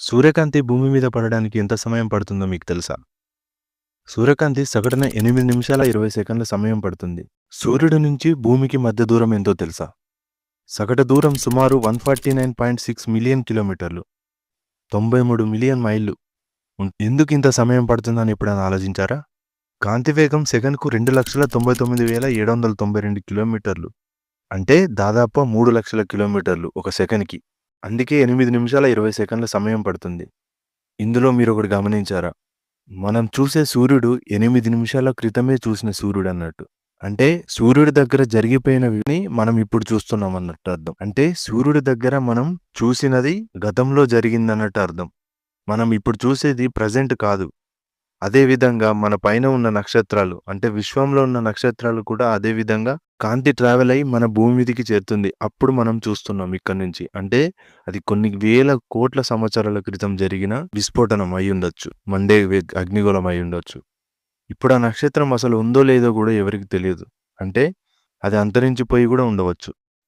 సూర్యకాంతి భూమి మీద పడడానికి ఎంత సమయం పడుతుందో మీకు తెలుసా? సూర్యకాంతి సగటున ఎనిమిది నిమిషాల ఇరవై సెకండ్ల సమయం పడుతుంది. సూర్యుడి నుంచి భూమికి మధ్య దూరం ఎంతో తెలుసా? సగటు దూరం సుమారు one forty nine point six million కిలోమీటర్లు. తొంభై మూడు మిలియన్ మైళ్ళు. ఎందుకు ఇంత సమయం పడుతుందని ఎప్పుడైనా ఆలోచించారా? కాంతి వేగం సెకండ్కు రెండు లక్షల తొంభై తొమ్మిది వేల ఏడు వందల తొంభై రెండు కిలోమీటర్లు. అంటే దాదాపు మూడు లక్షల కిలోమీటర్లు ఒక సెకండ్కి అందుకే ఎనిమిది నిమిషాల ఇరవై సెకండ్ల సమయం పడుతుంది. ఇందులో మీరు ఒకటి గమనించారా? మనం చూసే సూర్యుడు ఎనిమిది నిమిషాల క్రితమే చూసిన సూర్యుడు అన్నట్టు అంటే సూర్యుడి దగ్గర జరిగిపోయినవిని మనం ఇప్పుడు చూస్తున్నాం అన్నట్టు అర్థం. అంటే సూర్యుడి దగ్గర మనం చూసినది గతంలో జరిగిందన్నట్టు అర్థం. మనం ఇప్పుడు చూసేది ప్రజెంట్ కాదు. అదే విధంగా మన పైన ఉన్న నక్షత్రాలు అంటే విశ్వంలో ఉన్న నక్షత్రాలు కూడా అదే విధంగా కాంతి ట్రావెల్ అయ్యి మన భూమి మీదకి చేరుతుంది. అప్పుడు మనం చూస్తున్నాం ఇక్కడ నుంచి. అంటే అది కొన్ని వేల కోట్ల సంవత్సరాల క్రితం జరిగిన విస్ఫోటనం అయి ఉండొచ్చు. మండే వే- అగ్నిగోళం అయి ఉండొచ్చు. ఇప్పుడు ఆ నక్షత్రం అసలు ఉందో లేదో కూడా ఎవరికి తెలియదు. అంటే అది అంతరించిపోయి కూడా ఉండవచ్చు.